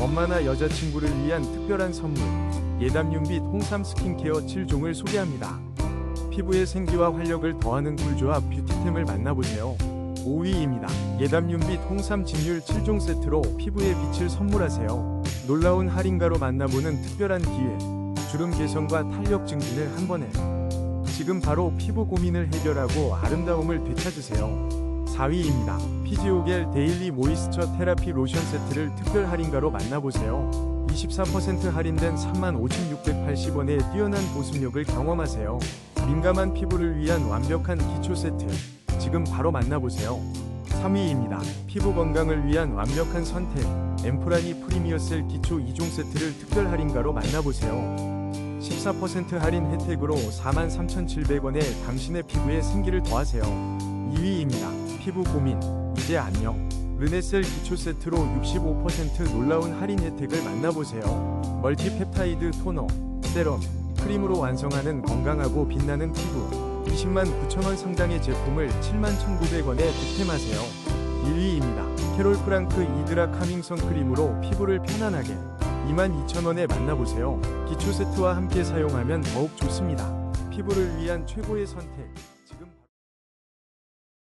엄마나 여자친구를 위한 특별한 선물 예담윤 및 홍삼 스킨케어 7종을 소개합니다. 피부의 생기와 활력을 더하는 꿀조합 뷰티템을 만나보세요. 5위입니다. 예담윤 및 홍삼 진율 7종 세트로 피부에 빛을 선물하세요. 놀라운 할인가로 만나보는 특별한 기회. 주름 개선과 탄력 증진을 한 번에. 지금 바로 피부 고민을 해결하고 아름다움을 되찾으세요. 4위입니다. 피지오겔 데일리 모이스처 테라피 로션 세트를 특별 할인가로 만나보세요. 24% 할인된 35,680원의 뛰어난 보습력을 경험하세요. 민감한 피부를 위한 완벽한 기초 세트. 지금 바로 만나보세요. 3위입니다. 피부 건강을 위한 완벽한 선택. 엠프라니 프리미어셀 기초 2종 세트를 특별 할인가로 만나보세요. 14% 할인 혜택으로 43,700원에 당신의 피부에 생기를 더하세요. 2위입니다. 피부 고민, 이제 안녕. 르네셀 기초 세트로 65% 놀라운 할인 혜택을 만나보세요. 멀티펩타이드 토너, 세럼, 크림으로 완성하는 건강하고 빛나는 피부. 20만 9천원 상당의 제품을 7만 1,900원에 득템하세요. 1위입니다. 캐롤 프랑크 이드라 카밍선 크림으로 피부를 편안하게 22,000원에 만나보세요. 기초 세트와 함께 사용하면 더욱 좋습니다. 피부를 위한 최고의 선택.